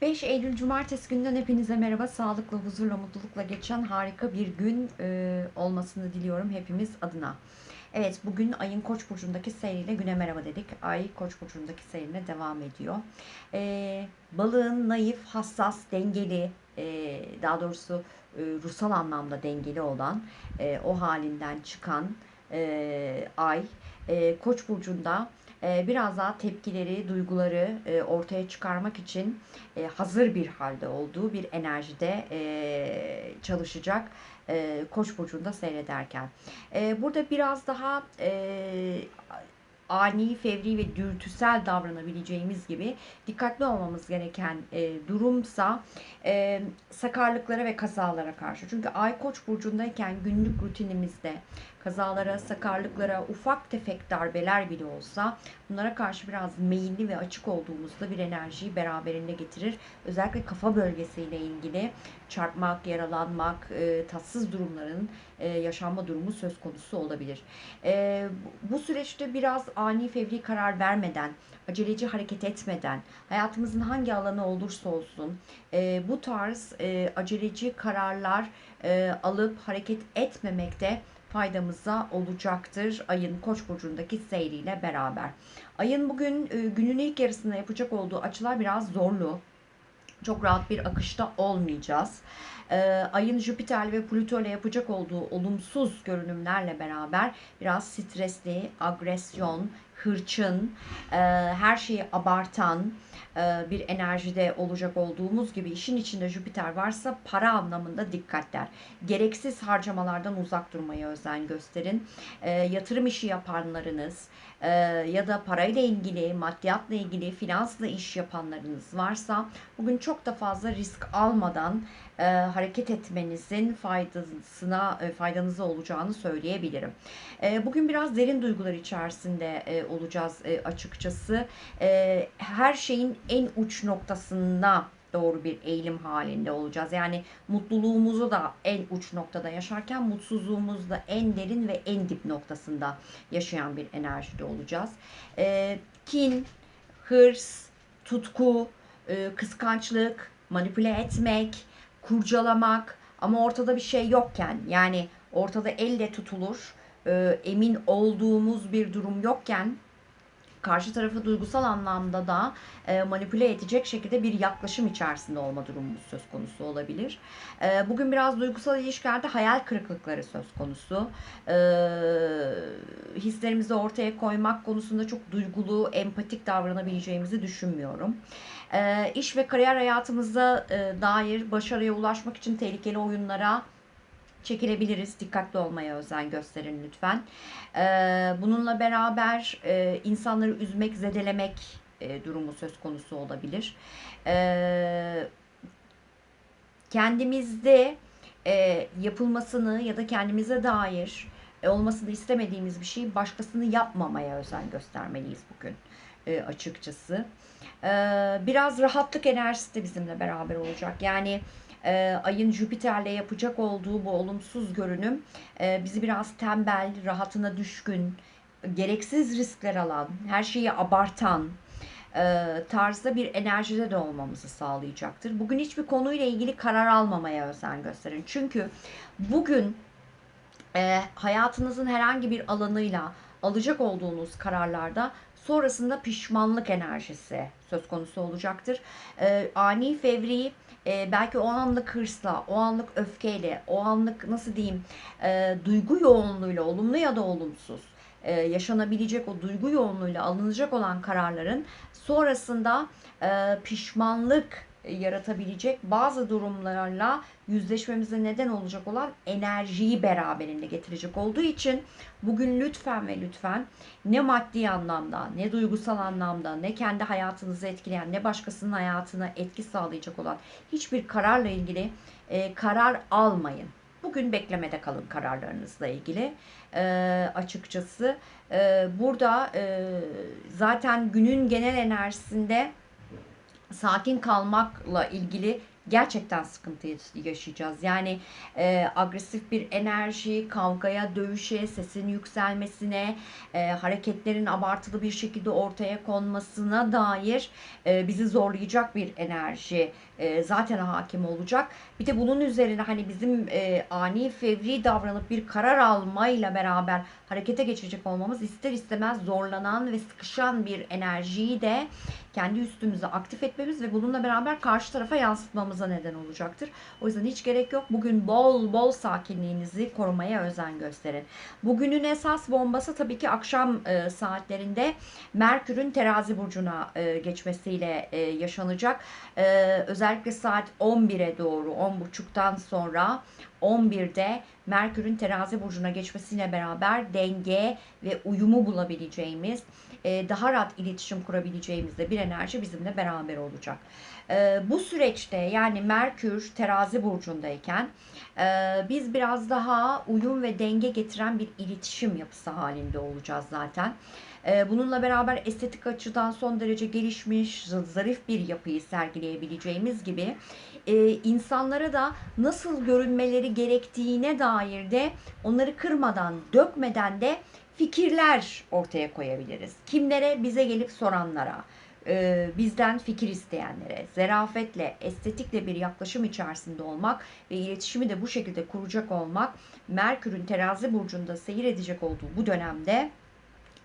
5 Eylül Cumartesi günden hepinize merhaba. Sağlıkla, huzurla, mutlulukla geçen harika bir gün e, olmasını diliyorum hepimiz adına. Evet bugün ayın Koç burcundaki seyriyle güne merhaba dedik. Ay Koç burcundaki seyrine devam ediyor. E, balığın naif, hassas, dengeli, e, daha doğrusu e, ruhsal anlamda dengeli olan, e, o halinden çıkan e, ay e, Koç burcunda biraz daha tepkileri, duyguları e, ortaya çıkarmak için e, hazır bir halde olduğu bir enerjide e, çalışacak Koç burcunda seyrederken. Burada biraz daha ani, fevri ve dürtüsel davranabileceğimiz gibi dikkatli olmamız gereken e, durumsa e, sakarlıklara ve kazalara karşı. Çünkü Ay Koç burcundayken günlük rutinimizde kazalara, sakarlıklara, ufak tefek darbeler bile olsa bunlara karşı biraz meyilli ve açık olduğumuzda bir enerjiyi beraberinde getirir. Özellikle kafa bölgesiyle ilgili çarpmak, yaralanmak, e, tatsız durumların e, yaşanma durumu söz konusu olabilir. E, bu süreçte biraz ani fevri karar vermeden, aceleci hareket etmeden, hayatımızın hangi alanı olursa olsun e, bu tarz e, aceleci kararlar e, alıp hareket etmemekte faydamıza olacaktır ayın Koç burcundaki seyriyle beraber. Ayın bugün e, günün ilk yarısında yapacak olduğu açılar biraz zorlu. Çok rahat bir akışta olmayacağız. E, ayın Jüpiter ve Plüto ile yapacak olduğu olumsuz görünümlerle beraber biraz stresli, agresyon, hırçın, e, her şeyi abartan e, bir enerjide olacak olduğumuz gibi işin içinde Jüpiter varsa para anlamında dikkatler. Gereksiz harcamalardan uzak durmaya özen gösterin. E, yatırım işi yapanlarınız ya da parayla ilgili, maddiyatla ilgili, finansla iş yapanlarınız varsa bugün çok da fazla risk almadan hareket etmenizin faydasına faydanıza olacağını söyleyebilirim. bugün biraz derin duygular içerisinde olacağız açıkçası. her şeyin en uç noktasında doğru bir eğilim halinde olacağız. Yani mutluluğumuzu da en uç noktada yaşarken mutsuzluğumuzu da en derin ve en dip noktasında yaşayan bir enerjide olacağız. E, kin, hırs, tutku, e, kıskançlık, manipüle etmek, kurcalamak ama ortada bir şey yokken yani ortada elle tutulur e, emin olduğumuz bir durum yokken karşı tarafı duygusal anlamda da e, manipüle edecek şekilde bir yaklaşım içerisinde olma durumumuz söz konusu olabilir. E, bugün biraz duygusal ilişkilerde hayal kırıklıkları söz konusu. E, hislerimizi ortaya koymak konusunda çok duygulu, empatik davranabileceğimizi düşünmüyorum. E, iş ve kariyer hayatımıza e, dair başarıya ulaşmak için tehlikeli oyunlara çekilebiliriz. Dikkatli olmaya özen gösterin lütfen. Ee, bununla beraber e, insanları üzmek, zedelemek e, durumu söz konusu olabilir. Ee, kendimizde e, yapılmasını ya da kendimize dair olmasını istemediğimiz bir şeyi başkasını yapmamaya özen göstermeliyiz bugün açıkçası. Ee, biraz rahatlık enerjisi de bizimle beraber olacak. Yani e, ayın Jüpiter'le yapacak olduğu bu olumsuz görünüm e, bizi biraz tembel, rahatına düşkün, gereksiz riskler alan, her şeyi abartan e, tarzda bir enerjide de olmamızı sağlayacaktır. Bugün hiçbir konuyla ilgili karar almamaya özen gösterin. Çünkü bugün e, hayatınızın herhangi bir alanıyla alacak olduğunuz kararlarda sonrasında pişmanlık enerjisi söz konusu olacaktır. E, ani fevri e, belki o anlık hırsla, o anlık öfkeyle, o anlık nasıl diyeyim e, duygu yoğunluğuyla olumlu ya da olumsuz e, yaşanabilecek o duygu yoğunluğuyla alınacak olan kararların sonrasında e, pişmanlık yaratabilecek bazı durumlarla yüzleşmemize neden olacak olan enerjiyi beraberinde getirecek olduğu için bugün lütfen ve lütfen ne maddi anlamda, ne duygusal anlamda, ne kendi hayatınızı etkileyen, ne başkasının hayatına etki sağlayacak olan hiçbir kararla ilgili e, karar almayın. Bugün beklemede kalın kararlarınızla ilgili e, açıkçası. E, burada e, zaten günün genel enerjisinde sakin kalmakla ilgili gerçekten sıkıntı yaşayacağız. Yani e, agresif bir enerji, kavgaya, dövüşe, sesin yükselmesine, e, hareketlerin abartılı bir şekilde ortaya konmasına dair e, bizi zorlayacak bir enerji e, zaten hakim olacak. Bir de bunun üzerine hani bizim e, ani fevri davranıp bir karar almayla beraber harekete geçecek olmamız ister istemez zorlanan ve sıkışan bir enerjiyi de kendi üstümüze aktif etmemiz ve bununla beraber karşı tarafa yansıtmamıza neden olacaktır. O yüzden hiç gerek yok. Bugün bol bol sakinliğinizi korumaya özen gösterin. Bugünün esas bombası tabii ki akşam e, saatlerinde Merkür'ün terazi burcuna e, geçmesiyle e, yaşanacak. E, özellikle saat 11'e doğru 10.30'dan sonra 11'de Merkür'ün terazi burcuna geçmesiyle beraber denge ve uyumu bulabileceğimiz, e, daha rahat iletişim kurabileceğimiz de bir enerji bizimle beraber olacak. E, bu süreçte yani Merkür terazi burcundayken e, biz biraz daha uyum ve denge getiren bir iletişim yapısı halinde olacağız zaten. Bununla beraber estetik açıdan son derece gelişmiş, zarif bir yapıyı sergileyebileceğimiz gibi insanlara da nasıl görünmeleri gerektiğine dair de onları kırmadan, dökmeden de fikirler ortaya koyabiliriz. Kimlere? Bize gelip soranlara, bizden fikir isteyenlere, zerafetle, estetikle bir yaklaşım içerisinde olmak ve iletişimi de bu şekilde kuracak olmak Merkür'ün terazi burcunda seyir edecek olduğu bu dönemde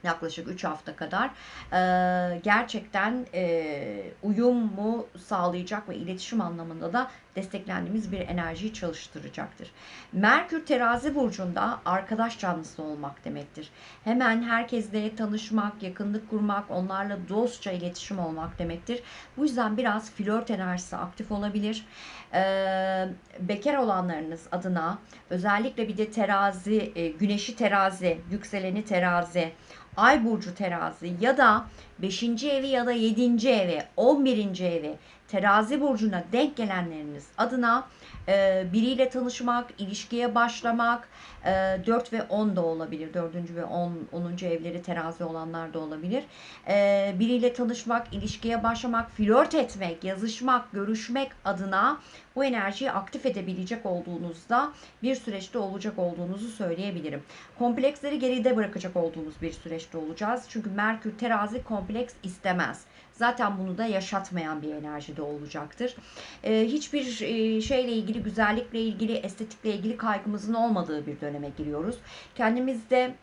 yaklaşık 3 hafta kadar. E, gerçekten e, uyumu sağlayacak ve iletişim anlamında da desteklendiğimiz bir enerjiyi çalıştıracaktır. Merkür terazi burcunda arkadaş canlısı olmak demektir. Hemen herkesle tanışmak, yakınlık kurmak, onlarla dostça iletişim olmak demektir. Bu yüzden biraz flört enerjisi aktif olabilir. Ee, bekar olanlarınız adına özellikle bir de terazi, e, güneşi terazi, yükseleni terazi, ay burcu terazi ya da 5. evi ya da 7. evi, 11. evi terazi burcuna denk gelenleriniz adına e, biriyle tanışmak, ilişkiye başlamak, e, 4 ve 10 da olabilir. 4. ve 10. 10. evleri terazi olanlar da olabilir. E, biriyle tanışmak, ilişkiye başlamak, flört etmek, yazışmak, görüşmek adına bu enerjiyi aktif edebilecek olduğunuzda bir süreçte olacak olduğunuzu söyleyebilirim. Kompleksleri geride bırakacak olduğumuz bir süreçte olacağız. Çünkü Merkür terazi kompleks istemez zaten bunu da yaşatmayan bir enerjide olacaktır. Ee, hiçbir e, şeyle ilgili, güzellikle ilgili, estetikle ilgili kaygımızın olmadığı bir döneme giriyoruz. Kendimizde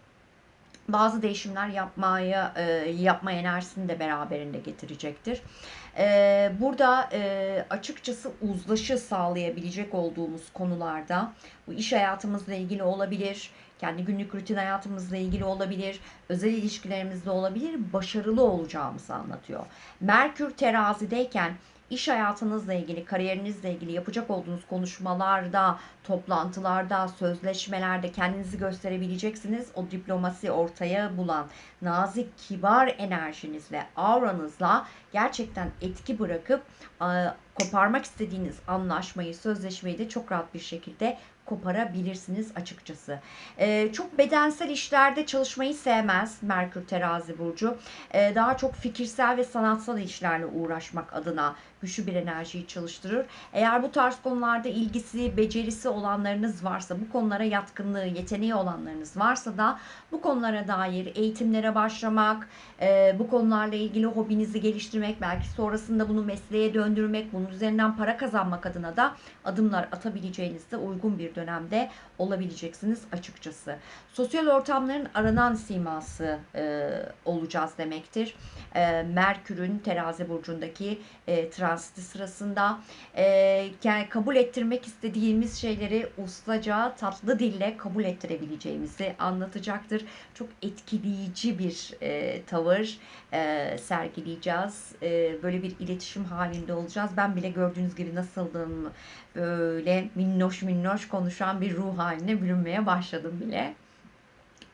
bazı değişimler yapmaya e, yapma enerjisini de beraberinde getirecektir. E, burada e, açıkçası uzlaşı sağlayabilecek olduğumuz konularda bu iş hayatımızla ilgili olabilir, kendi günlük rutin hayatımızla ilgili olabilir, özel ilişkilerimizde olabilir, başarılı olacağımızı anlatıyor. Merkür terazideyken iş hayatınızla ilgili, kariyerinizle ilgili yapacak olduğunuz konuşmalarda, toplantılarda, sözleşmelerde kendinizi gösterebileceksiniz. O diplomasi ortaya bulan, nazik, kibar enerjinizle, auranızla gerçekten etki bırakıp koparmak istediğiniz anlaşmayı, sözleşmeyi de çok rahat bir şekilde koparabilirsiniz açıkçası. Ee, çok bedensel işlerde çalışmayı sevmez Merkür Terazi Burcu. Ee, daha çok fikirsel ve sanatsal işlerle uğraşmak adına güçlü bir enerjiyi çalıştırır. Eğer bu tarz konularda ilgisi, becerisi olanlarınız varsa, bu konulara yatkınlığı, yeteneği olanlarınız varsa da bu konulara dair eğitimlere başlamak, e, bu konularla ilgili hobinizi geliştirmek, belki sonrasında bunu mesleğe döndürmek, bunun üzerinden para kazanmak adına da adımlar atabileceğiniz de uygun bir dönemde olabileceksiniz açıkçası. Sosyal ortamların aranan siması e, olacağız demektir. E, Merkür'ün terazi burcundaki e, transiti sırasında e, yani kabul ettirmek istediğimiz şeyleri ustaca, tatlı dille kabul ettirebileceğimizi anlatacaktır. Çok etkileyici bir e, tavır e, sergileyeceğiz. E, böyle bir iletişim halinde olacağız. Ben bile gördüğünüz gibi nasıldım böyle minnoş minnoş konuşan bir ruh haline bürünmeye başladım bile.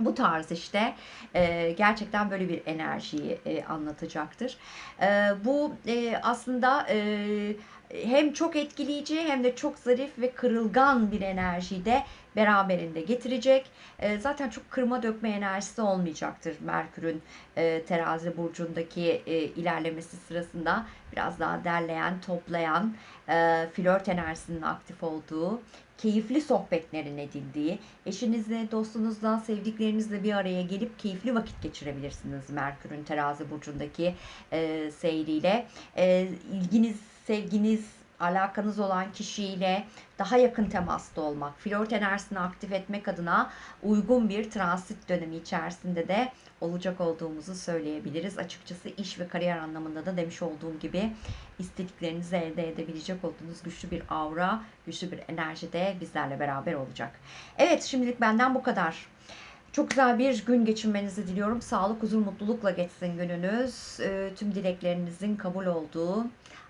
Bu tarz işte e, gerçekten böyle bir enerjiyi e, anlatacaktır. E, bu e, aslında e, hem çok etkileyici hem de çok zarif ve kırılgan bir enerjiyi de beraberinde getirecek. E, zaten çok kırma dökme enerjisi olmayacaktır Merkür'ün e, terazi burcundaki e, ilerlemesi sırasında. Biraz daha derleyen, toplayan, e, flört enerjisinin aktif olduğu, keyifli sohbetlerin edildiği, eşinizle, dostunuzla, sevdiklerinizle bir araya gelip keyifli vakit geçirebilirsiniz Merkür'ün terazi burcundaki e, seyriyle. E, ilginiz, sevginiz, alakanız olan kişiyle daha yakın temasta olmak, flört enerjisini aktif etmek adına uygun bir transit dönemi içerisinde de olacak olduğumuzu söyleyebiliriz. Açıkçası iş ve kariyer anlamında da demiş olduğum gibi istediklerinizi elde edebilecek olduğunuz güçlü bir aura, güçlü bir enerji de bizlerle beraber olacak. Evet şimdilik benden bu kadar. Çok güzel bir gün geçirmenizi diliyorum. Sağlık, huzur, mutlulukla geçsin gününüz. Ee, tüm dileklerinizin kabul olduğu,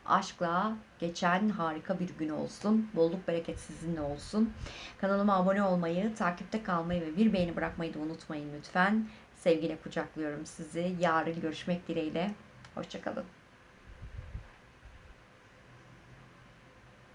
aşkla geçen harika bir gün olsun. Bolluk bereket sizinle olsun. Kanalıma abone olmayı, takipte kalmayı ve bir beğeni bırakmayı da unutmayın lütfen. Sevgiyle kucaklıyorum sizi. Yarın görüşmek dileğiyle. Hoşçakalın.